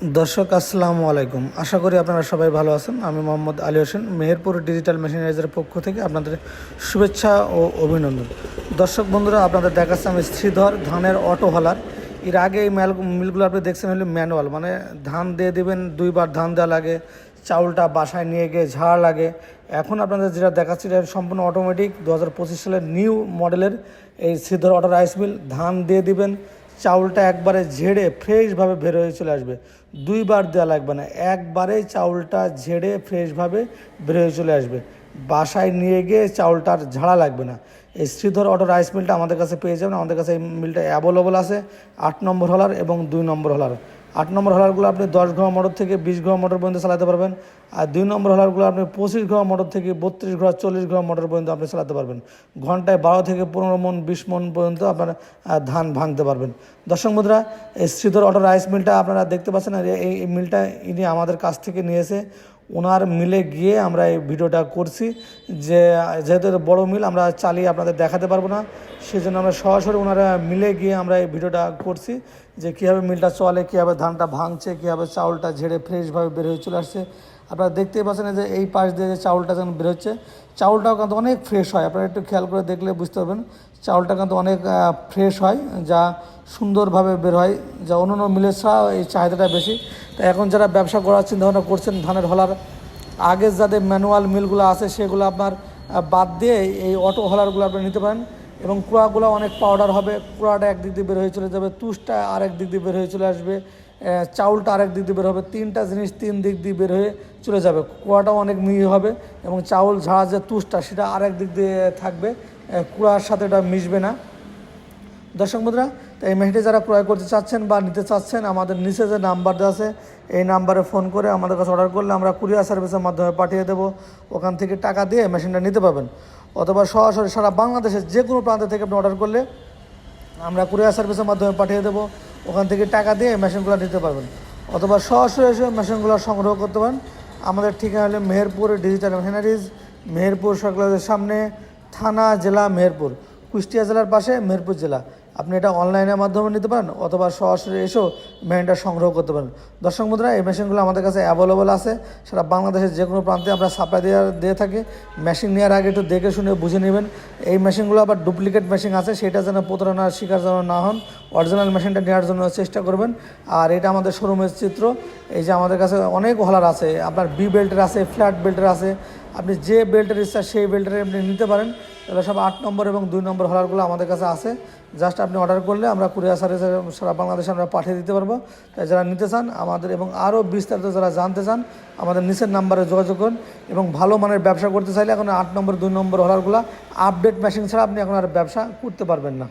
দর্শক, আসসালামু আলাইকুম। আশা করি আপনারা সবাই ভালো আছেন। আমি মোহাম্মদ আলী হোসেন, মেহেরপুর ডিজিটাল মেশিনাইজের পক্ষ থেকে আপনাদের শুভেচ্ছা ও অভিনন্দন। দর্শক বন্ধুরা, আপনাদের দেখাচ্ছে আমি শ্রীধর ধানের অটো হলার। এর আগে এই ম্যাল মিলগুলো আপনি দেখছেন হলো ম্যানুয়াল। মানে ধান দিয়ে দিবেন, দুইবার ধান দেওয়া লাগে, চাউলটা বাসায় নিয়ে গিয়ে ঝাড় লাগে। এখন আপনাদের যেটা দেখাচ্ছি, এটা সম্পূর্ণ অটোমেটিক দু হাজার পঁচিশ সালের নিউ মডেলের এই শ্রীধর অটো রাইস মিল ধান দিয়ে দিবেন চাউলটা একবারে ঝেড়ে ফ্রেশভাবে বের হয়ে চলে আসবে। দুইবার দেওয়া লাগবে না, একবারে চাউলটা ঝেড়ে ফ্রেশভাবে বের হয়ে চলে আসবে। বাসায় নিয়ে গিয়ে চাউলটার ঝাড়া লাগবে না। এই শ্রীধর অটো রাইস মিলটা আমাদের কাছে পেয়ে যাবেন। আমাদের কাছে এই মিলটা অ্যাভেলেবল আছে। আট নম্বর হলার এবং দুই নম্বর হলার। আট নম্বর হলারগুলো আপনি দশ ঘোড়া মোটর থেকে বিশ ঘোড়া মোটর পর্যন্ত চালাতে পারবেন। আর দুই নম্বর হলারগুলো আপনি পঁচিশ ঘোড়া মোটর থেকে বত্রিশ ঘোড়া, চল্লিশ ঘোড়া মোটর পর্যন্ত আপনি চালাতে পারবেন। ঘন্টায় বারো থেকে পনেরো মন, বিশ মন পর্যন্ত আপনার ধান ভাঙতে পারবেন। দর্শক মুদ্রা এই শ্রীধর অটো রাইস মিলটা আপনারা দেখতে পাচ্ছেন এই মিলটা ইনি আমাদের কাছ থেকে নিয়েছে। ওনার মিলে গিয়ে আমরা এই ভিডিওটা করছি যে, যেহেতু বড় মিল, আমরা চালিয়ে আপনাদের দেখাতে পারব না। সেজন্য আমরা সরাসরি ওনারা মিলে গিয়ে আমরা এই ভিডিওটা করছি যে, কীভাবে মিলটা চলে, কীভাবে ধানটা ভাঙছে, কীভাবে চাউলটা ঝেড়ে ফ্রেশভাবে বের হয়ে চলে আসছে। আপনারা দেখতেই পাচ্ছেন যে, এই পাশ দিয়ে যে চাউলটা যখন বের হচ্ছে, চাউলটাও কিন্তু অনেক ফ্রেশ হয়। আপনারা একটু খেয়াল করে দেখলে বুঝতে পারবেন, চাউলটা কিন্তু অনেক ফ্রেশ হয়, যা সুন্দরভাবে বের হয়। যা অন্য অন্য মিলের ছাড়া এই চাহিদাটা বেশি। তাই এখন যারা ব্যবসা করার চিন্তাভাবনা করছেন, ধানের হলার আগের যাদের ম্যানুয়াল মিলগুলো আছে, সেগুলো আপনার বাদ দিয়ে এই অটো হলারগুলো আপনি নিতে পারেন। এবং কুড়াগুলো অনেক পাউডার হবে। কুড়াটা একদিক দিয়ে বের হয়ে চলে যাবে, তুষটা আরেক দিক দিয়ে বের হয়ে চলে আসবে চাউলটা আরেক দিক দিয়ে বের হবে, তিনটা জিনিস তিন দিক দিয়ে বের হয়ে চলে যাবে। কুড়াটাও অনেক মিহি হবে এবং চাউল ঝাড়া যে তুষটা, সেটা আরেক দিক দিয়ে থাকবে। কুড়ার সাথে এটা মিশবে না। দর্শক বন্ধুরা তো এই মেশিনটি যারা ক্রয় করতে চাচ্ছেন বা নিতে চাচ্ছেন, আমাদের নিচে যে নাম্বার দেওয়া আছে, এই নাম্বারে ফোন করে আমাদের কাছে অর্ডার করলে আমরা কুরিয়ার সার্ভিসের মাধ্যমে পাঠিয়ে দেবো। ওখান থেকে টাকা দিয়ে মেশিনটা নিতে পারবেন। অথবা সরাসরি সারা বাংলাদেশের যে কোনো প্রান্ত থেকে আপনি অর্ডার করলে আমরা কুরিয়ার সার্ভিসের মাধ্যমে পাঠিয়ে দেবো। ওখান থেকে টাকা দিয়ে মেশিনগুলো নিতে পারবেন। অথবা সরাসরি এসে মেশিনগুলো সংগ্রহ করতে পারেন। আমাদের ঠিকানা হলো মেহেরপুর ডিজিটাল মেশিনারিজ, মেহেরপুর সরকারের সামনে, থানা, জেলা, মেহেরপুর। কুষ্টিয়া জেলার পাশে মেহেরপুর জেলা। আপনি এটা অনলাইনের মাধ্যমে নিতে পারেন অথবা সরাসরি এসেও মেশিনটা সংগ্রহ করতে পারেন। দর্শক মুদ্রা এই মেশিনগুলো আমাদের কাছে অ্যাভেলেবল আছে। সেটা বাংলাদেশের যে কোনো প্রান্তে আমরা সাপ্লাই দেওয়ার, দিয়ে থাকি। মেশিন নেওয়ার আগে একটু দেখে শুনে বুঝে নেবেন। এই মেশিনগুলো আবার ডুপ্লিকেট মেশিন আছে, সেটা যেন প্রতারণার শিকার যেন না হন। অরিজিনাল মেশিনটা নেওয়ার জন্য চেষ্টা করবেন। আর এটা আমাদের শোরুমের চিত্র। এই যে আমাদের কাছে অনেক হলার আছে, আপনার বি বেল্টের আছে ফ্ল্যাট বেল্টের আছে। আপনি যে বেল্টের ইচ্ছা সেই বেল্টের আপনি নিতে পারেন। এগুলো সব আট নম্বর এবং দুই নম্বর হলারগুলো আমাদের কাছে আছে। জাস্ট আপনি অর্ডার করলে আমরা কুরিয়ার সার্ভিসে সারা বাংলাদেশে আমরা পাঠিয়ে দিতে পারব। তাই যারা নিতে চান, আমাদের এবং আরও বিস্তারিত যারা জানতে চান, আমাদের নিচের নাম্বারে যোগাযোগ করুন এবং ভালো মানের ব্যবসা করতে চাইলে এখন আট নম্বর, দুই নম্বর হলারগুলো আপডেট মেশিন ছাড়া আপনি এখন আর ব্যবসা করতে পারবেন না।